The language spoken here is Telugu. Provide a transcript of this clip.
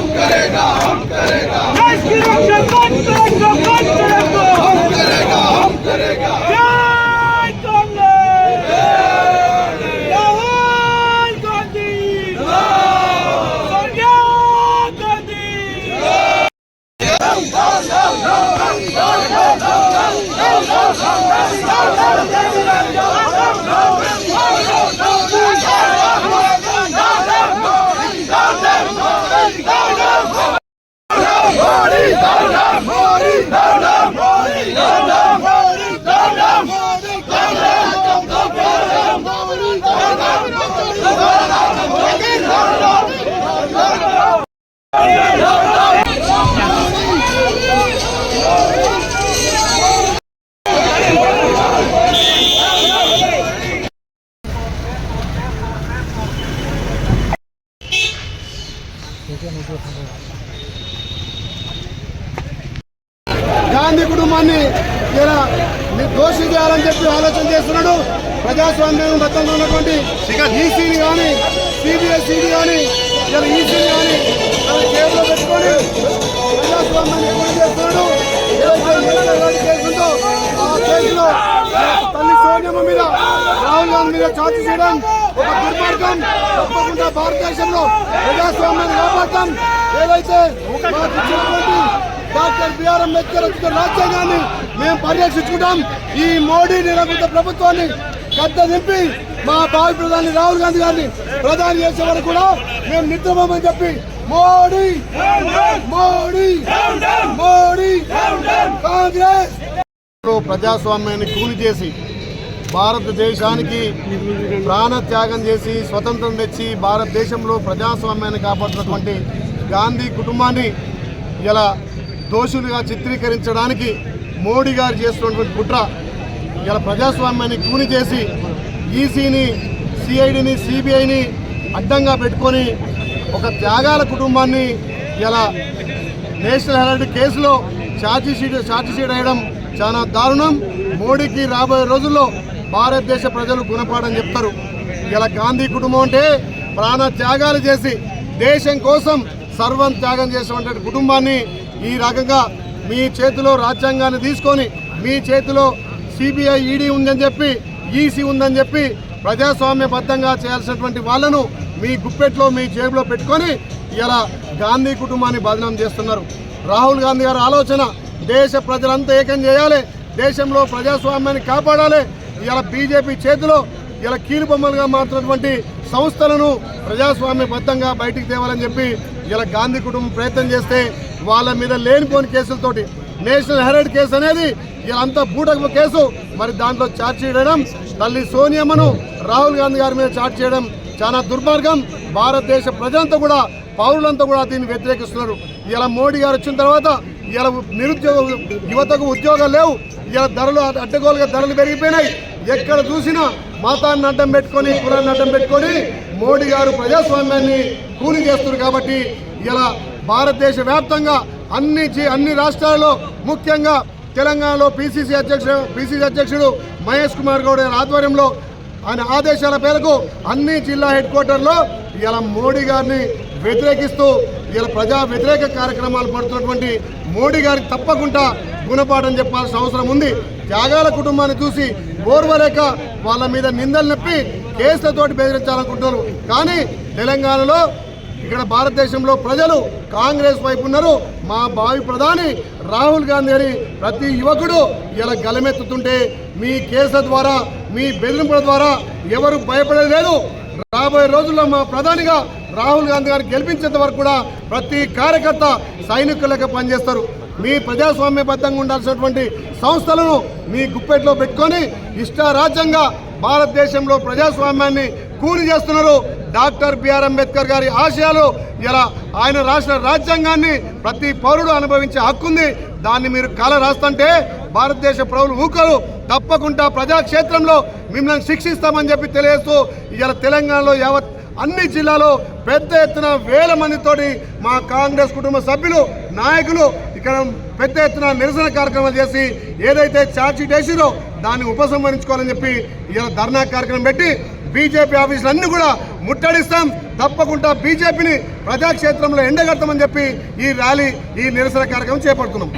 Nunca గాంధీ కుటుంబాన్ని ఇలా దోషి చేయాలని చెప్పి ఆలోచన చేస్తున్నాడు. ప్రజాస్వామ్యం గతంలో ఉన్నటువంటి ఈసీని కానీ సిబిఎస్ఈని కానీ ఇలా ఈసీని కానీ తన చేతిలో పెట్టుకొని ప్రజాస్వామ్యాన్ని పూర్తి చేస్తున్నాడు. ఏదైతే ఆ కేసులో తల్లి సోనియమ్మ మీద రాహుల్ గాంధీ మీద చార్జ్ చేయడం ఒక తప్పకుండా భారతదేశంలో ప్రజాస్వామ్యాన్ని కాపాడతాం. ఏదైతే మాకు ఇచ్చినటువంటి డాక్టర్ బిఆర్ అంబేద్కర్ రచించిన రాజ్యాంగాన్ని మేము పరిరక్షించుకుంటాం ఈ మోడీ నిరంకుశ ప్రభుత్వాన్ని గద్ద దింపి మా భావి ప్రధాని రాహుల్ గాంధీ గారిని ప్రధాని చేసే వరకు కూడా మేము నిద్రపోమని చెప్పి మోడీ మోడీ మోడీ కాంగ్రెస్! ప్రజాస్వామ్యాన్ని కూలి చేసి భారతదేశానికి ప్రాణత్యాగం చేసి స్వతంత్రం తెచ్చి భారతదేశంలో ప్రజాస్వామ్యాన్ని కాపాడుతున్నటువంటి గాంధీ కుటుంబాన్ని ఇలా దోషులుగా చిత్రీకరించడానికి మోడీ గారు చేస్తున్నటువంటి కుట్ర ఇలా ప్రజాస్వామ్యాన్ని కూని చేసి ఈసీని సిఐడిని సిబిఐని అడ్డంగా పెట్టుకొని ఒక త్యాగాల కుటుంబాన్ని ఇలా నేషనల్ హెరాల్డ్ కేసులో ఛార్జీ షీట్ వేయడం చాలా దారుణం. మోడీకి రాబోయే రోజుల్లో భారతదేశ ప్రజలు గుణపాఠం చెప్తారు. ఇలా గాంధీ కుటుంబం అంటే ప్రాణ త్యాగాలు చేసి దేశం కోసం సర్వం త్యాగం చేసినటువంటి కుటుంబాన్ని ఈ రకంగా మీ చేతిలో రాజ్యాంగాన్ని తీసుకొని మీ చేతిలో సిబిఐ ఈడీ ఉందని చెప్పి ఈసీ ఉందని చెప్పి ప్రజాస్వామ్యబద్ధంగా చేయాల్సినటువంటి వాళ్ళను మీ గుప్పెట్లో మీ జేబులో పెట్టుకొని ఇలా గాంధీ కుటుంబాన్ని బదనం చేస్తున్నారు. రాహుల్ గాంధీ గారి ఆలోచన దేశ ప్రజలంతా ఏకం చేయాలి దేశంలో ప్రజాస్వామ్యాన్ని కాపాడాలి ఇలా బీజేపీ చేతిలో ఇలా కీలుబొమ్మలుగా మారుతున్నటువంటి సంస్థలను ప్రజాస్వామ్యబద్ధంగా బయటికి తేవాలని చెప్పి ఇలా గాంధీ కుటుంబం ప్రయత్నం చేస్తే వాళ్ళ మీద లేనిపోని కేసులతోటి నేషనల్ హెరాల్డ్ కేసు అనేది ఇలా అంత బూటకు కేసు. మరి దాంట్లో ఛార్జ్ చేయడం తల్లి సోనియమ్మను రాహుల్ గాంధీ గారి మీద ఛార్జ్ చేయడం చాలా దుర్మార్గం. భారతదేశ ప్రజలంతా కూడా పౌరులంతా కూడా దీన్ని వ్యతిరేకిస్తున్నారు. ఇలా మోడీ గారు వచ్చిన తర్వాత ఇలా నిరుద్యోగ యువతకు ఉద్యోగాలు లేవు. ఇలా ధరలు అడ్డగోలుగా ధరలు పెరిగిపోయినాయి. ఎక్కడ చూసినా మతాన్ని అడ్డం పెట్టుకొని కులాన్ని అడ్డం పెట్టుకొని మోడీ గారు ప్రజాస్వామ్యాన్ని కూలి చేస్తున్నారు కాబట్టి ఇలా భారతదేశ వ్యాప్తంగా అన్ని అన్ని రాష్ట్రాల్లో ముఖ్యంగా తెలంగాణలో పిసిసి అధ్యక్షుడు పిసిసి అధ్యక్షుడు మహేష్ కుమార్ గౌడ్ ఆధ్వర్యంలో ఆయన ఆదేశాల మేరకు అన్ని జిల్లా హెడ్ క్వార్టర్లో ఇలా మోడీ గారిని వ్యతిరేకిస్తూ ఇలా ప్రజా వ్యతిరేక కార్యక్రమాలు పడుతున్నటువంటి మోడీ గారికి తప్పకుండా గుణపాఠం చెప్పాల్సిన అవసరం ఉంది. త్యాగాల కుటుంబాన్ని చూసి ఓర్వలేక వాళ్ళ మీద నిందలు నొప్పి కేసులతోటి బెదిరించాలనుకుంటున్నారు. కానీ తెలంగాణలో ఇక్కడ భారతదేశంలో ప్రజలు కాంగ్రెస్ వైపు ఉన్నారు. మా భావి ప్రధాని రాహుల్ గాంధీ అని ప్రతి యువకుడు ఇలా గలమెత్తుతుంటే మీ కేసుల ద్వారా మీ బెదిరింపుల ద్వారా ఎవరు భయపడలేదు. రాబోయే రోజుల్లో మా ప్రధానిగా రాహుల్ గాంధీ గారిని గెలిపించేంత వరకు కూడా ప్రతి కార్యకర్త సైనికులకు పనిచేస్తారు. మీ ప్రజాస్వామ్యబద్ధంగా ఉండాల్సినటువంటి సంస్థలను మీ గుప్పెట్లో పెట్టుకొని ఇష్టారాజ్యంగా భారతదేశంలో ప్రజాస్వామ్యాన్ని కూలి చేస్తున్నారు డాక్టర్ బిఆర్ అంబేద్కర్ గారి ఆశయాలు. ఇలా ఆయన రాష్ట్ర రాజ్యాంగాన్ని ప్రతి పౌరుడు అనుభవించే హక్కు ఉంది. దాన్ని మీరు కల రాస్తుంటే భారతదేశ ప్రజలు ఊకలు తప్పకుండా ప్రజాక్షేత్రంలో మిమ్మల్ని శిక్షిస్తామని చెప్పి తెలియస్తూ ఇలా తెలంగాణలో యావత్ అన్ని జిల్లాలో పెద్ద ఎత్తున వేల మందితోటి మా కాంగ్రెస్ కుటుంబ సభ్యులు నాయకులు ఇక్కడ పెద్ద ఎత్తున నిరసన కార్యక్రమాలు చేసి ఏదైతే ఛార్జ్షీట్ వేసిరో దాన్ని ఉపసంహరించుకోవాలని చెప్పి ఇలా ధర్నా కార్యక్రమం పెట్టి బీజేపీ అన్ని కూడా ముట్టడిస్తాం. తప్పకుండా బీజేపీని ప్రజాక్షేత్రంలో ఎండగడతామని చెప్పి ఈ ర్యాలీ ఈ నిరసన కార్యక్రమం చేపడుతున్నాం.